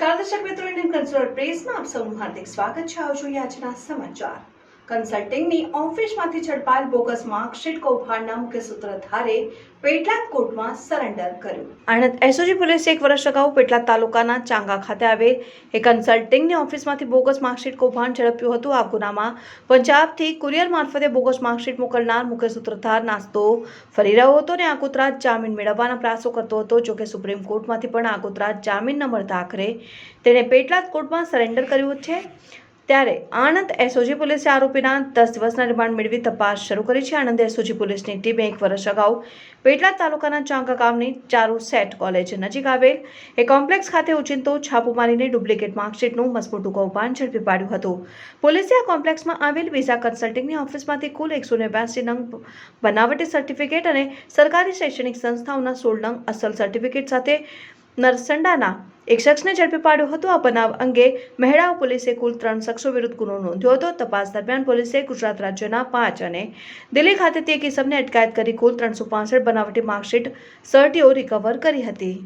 દર્શક મિત્રો ઇન્ડિયન કન્સ્યુલર પ્રેસમાં આપ સૌનું હાર્દિક સ્વાગત છે. આવજો યાચના સમાચાર. કન્સલ્ટિંગની ઓફિસમાંથી ઝડપાયેલ બોગસ માર્કશીટ કૌભાંડના મુખ્ય સૂત્રધારે પેટલાદ કોર્ટમાં સરેન્ડર કર્યું. આણંદ એસઓજી પોલીસે એક વર્ષ અગાઉ પેટલાદ તાલુકાના ચાંગા ખાતે આવેલ એક કન્સલ્ટિંગની ઓફિસમાંથી બોગસ માર્કશીટ કૌભાંડ ઝડપ્યું હતું. આ ગુનામાં પંજાબથી કુરિયર મારફતે બોગસ માર્કશીટ મોકલનાર મુખ્ય સૂત્રધાર નાસ્તો ફરી રહ્યો હતો અને આગોતરાજ જામીન મેળવવાના પ્રયાસો કરતો હતો જોકે સુપ્રીમ કોર્ટમાંથી પણ આગોતરાજ જામીન ન મળતા આખરે તેણે પેટલાદ કોર્ટમાં સરેન્ડર કર્યું છે. ત્યારે આણંદ એસઓજી પોલીસે આરોપીના દસ દિવસના રિમાન્ડ મેળવી તપાસ શરૂ કરી છે. આણંદ એસઓજી પોલીસની ટીમે એક વર્ષ અગાઉ પેટલાદ તાલુકાના ચાંગા ગામની ચારુ સેટ કોલેજ નજીક આવેલ એ કોમ્પ્લેક્સ ખાતે ઉચિંતો છાપો મારીને ડુપ્લિકેટ માર્કશીટનું મસમોટું કૌભાંડ ઝડપી પાડ્યું હતું. પોલીસે આ કોમ્પ્લેક્સમાં આવેલ વિઝા કન્સલ્ટિંગની ઓફિસમાંથી કુલ એકસો નેવ્યાસી નંગ બનાવટી સર્ટિફિકેટ અને સરકારી શૈક્ષણિક સંસ્થાઓના સોળ નંગ અસલ સર્ટિફિકેટ સાથે નરસંડાના એક શખ્સને ઝડપી પાડ્યો હતો. આ બનાવ અંગે મહેડાવ પોલીસે કુલ ત્રણ શખ્સો વિરુદ્ધ ગુનો નોંધ્યો હતો. તપાસ દરમિયાન પોલીસે ગુજરાત રાજ્યના પાંચ અને દિલ્હી ખાતેથી એક ઇસમને અટકાયત કરી કુલ ત્રણસો બનાવટી માર્કશીટ સર્ટીઓ રિકવર કરી હતી.